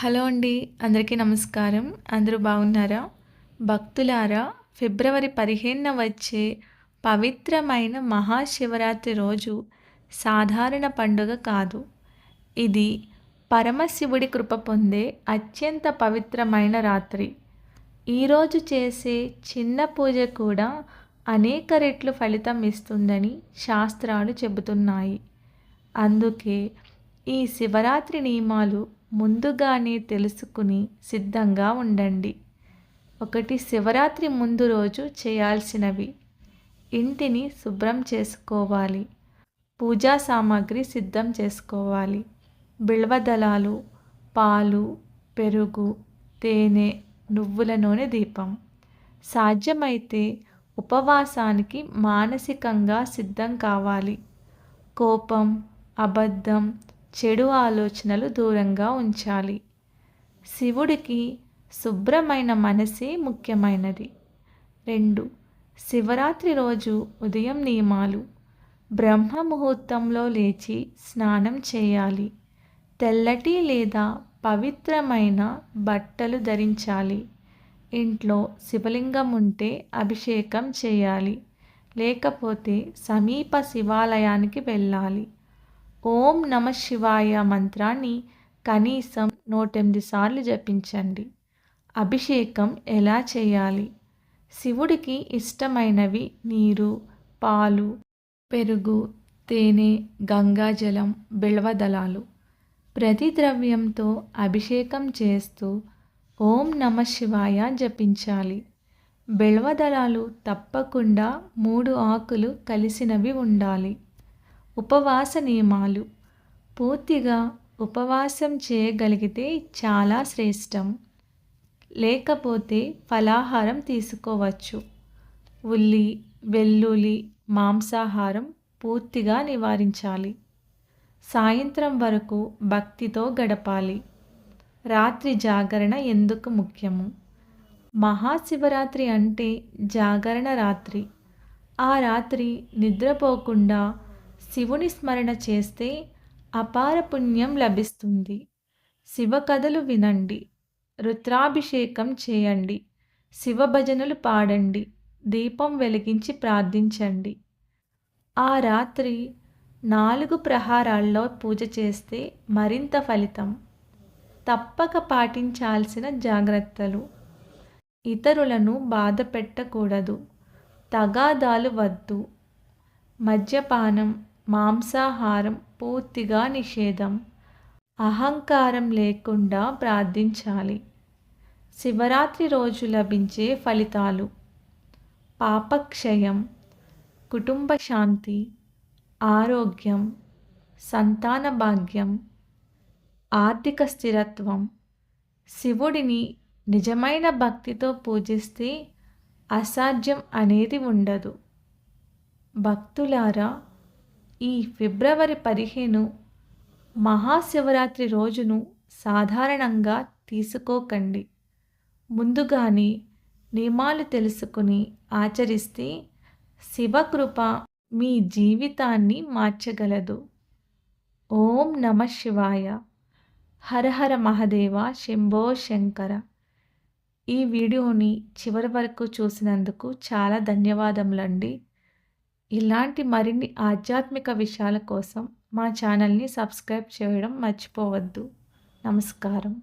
Hello అండి అందరికీ నమస్కారం. అందరూ బాగున్నారా? భక్తులారా ఫిబ్రవరి పదిహేనున వచ్చే పవిత్రమైన మహాశివరాత్రి రోజు సాధారణ పండుగ కాదు. ఇది పరమశివుడి కృప పొందే అత్యంత పవిత్రమైన రాత్రి. ఈరోజు చేసే చిన్న పూజ కూడా అనేక రెట్లు ఫలితం ఇస్తుందని శాస్త్రాలు చెబుతున్నాయి. అందుకే ఈ శివరాత్రి నియమాలు ముందుగానే తెలుసుకుని సిద్ధంగా ఉండండి. ఒకటి శివరాత్రి ముందు రోజు చేయాల్సినవి. ఇంటిని శుభ్రం చేసుకోవాలి. పూజా సామాగ్రి సిద్ధం చేసుకోవాలి. బిల్వదళాలు పాలు పెరుగు తేనె నువ్వుల నూనె దీపం. సాధ్యమైతే ఉపవాసానికి మానసికంగా సిద్ధం కావాలి. కోపం అబద్ధం చెడు ఆలోచనలు దూరంగా ఉంచాలి. శివుడికి శుభ్రమైన మనసే ముఖ్యమైనది. రెండు శివరాత్రి రోజు ఉదయం నియమాలు. బ్రహ్మ ముహూర్తంలో లేచి స్నానం చేయాలి. తెల్లటి లేదా పవిత్రమైన బట్టలు ధరించాలి. ఇంట్లో శివలింగం ఉంటే అభిషేకం చేయాలి. లేకపోతే సమీప శివాలయానికి వెళ్ళాలి. ఓం నమ శివాయ మంత్రాన్ని కనీసం నూటెనిమిది సార్లు జపించండి. అభిషేకం ఎలా చేయాలి? శివుడికి ఇష్టమైనవి నీరు పాలు పెరుగు తేనె గంగాజలం బిల్వదళాలు ప్రతి ద్రవ్యంతో అభిషేకం చేస్తూ ఓం నమ శివాయ జపించాలి. బిల్వదళాలు తప్పకుండా మూడు ఆకులు కలిసినవి ఉండాలి. ఉపవాస నియమాలు. పూర్తిగా ఉపవాసం చేయగలిగితే చాలా శ్రేష్టం. లేకపోతే ఫలాహారం తీసుకోవచ్చు. ఉల్లి వెల్లుల్లి మాంసాహారం పూర్తిగా నివారించాలి. సాయంత్రం వరకు భక్తితో గడపాలి. రాత్రి జాగరణ ఎందుకు ముఖ్యము? మహాశివరాత్రి అంటే జాగరణ రాత్రి. ఆ రాత్రి నిద్రపోకుండా శివుని స్మరణ చేస్తే అపార పుణ్యం లభిస్తుంది. శివ కథలు వినండి. రుద్రాభిషేకం చేయండి. శివ భజనలు పాడండి. దీపం వెలిగించి ప్రార్థించండి. ఆ రాత్రి నాలుగు ప్రహారాల్లో పూజ చేస్తే మరింత ఫలితం. తప్పక పాటించాల్సిన జాగ్రత్తలు. ఇతరులను బాధ పెట్టకూడదు. తగాదాలు వద్దు. మద్యపానం మాంసాహారం పూర్తిగా నిషేధం. అహంకారం లేకుండా ప్రార్థించాలి. శివరాత్రి రోజు లభించే ఫలితాలు. పాపక్షయం కుటుంబ శాంతి ఆరోగ్యం సంతాన భాగ్యం ఆర్థిక స్థిరత్వం. శివుడిని నిజమైన భక్తితో పూజిస్తే అసాధ్యం అనేది ఉండదు. భక్తులారా ఈ ఫిబ్రవరి పదిహేను మహాశివరాత్రి రోజును సాధారణంగా తీసుకోకండి. ముందుగానే నియమాలు తెలుసుకుని ఆచరిస్తే శివకృప మీ జీవితాన్ని మార్చగలదు. ఓం నమ శివాయ. హరహర మహదేవ శంభో శంకర. ఈ వీడియోని చివరి వరకు చూసినందుకు చాలా ధన్యవాదములండి. ఇలాంటి మరిన్ని ఆధ్యాత్మిక విషయాల కోసం మా ఛానల్ని సబ్స్క్రైబ్ చేయడం మర్చిపోవద్దు. నమస్కారం.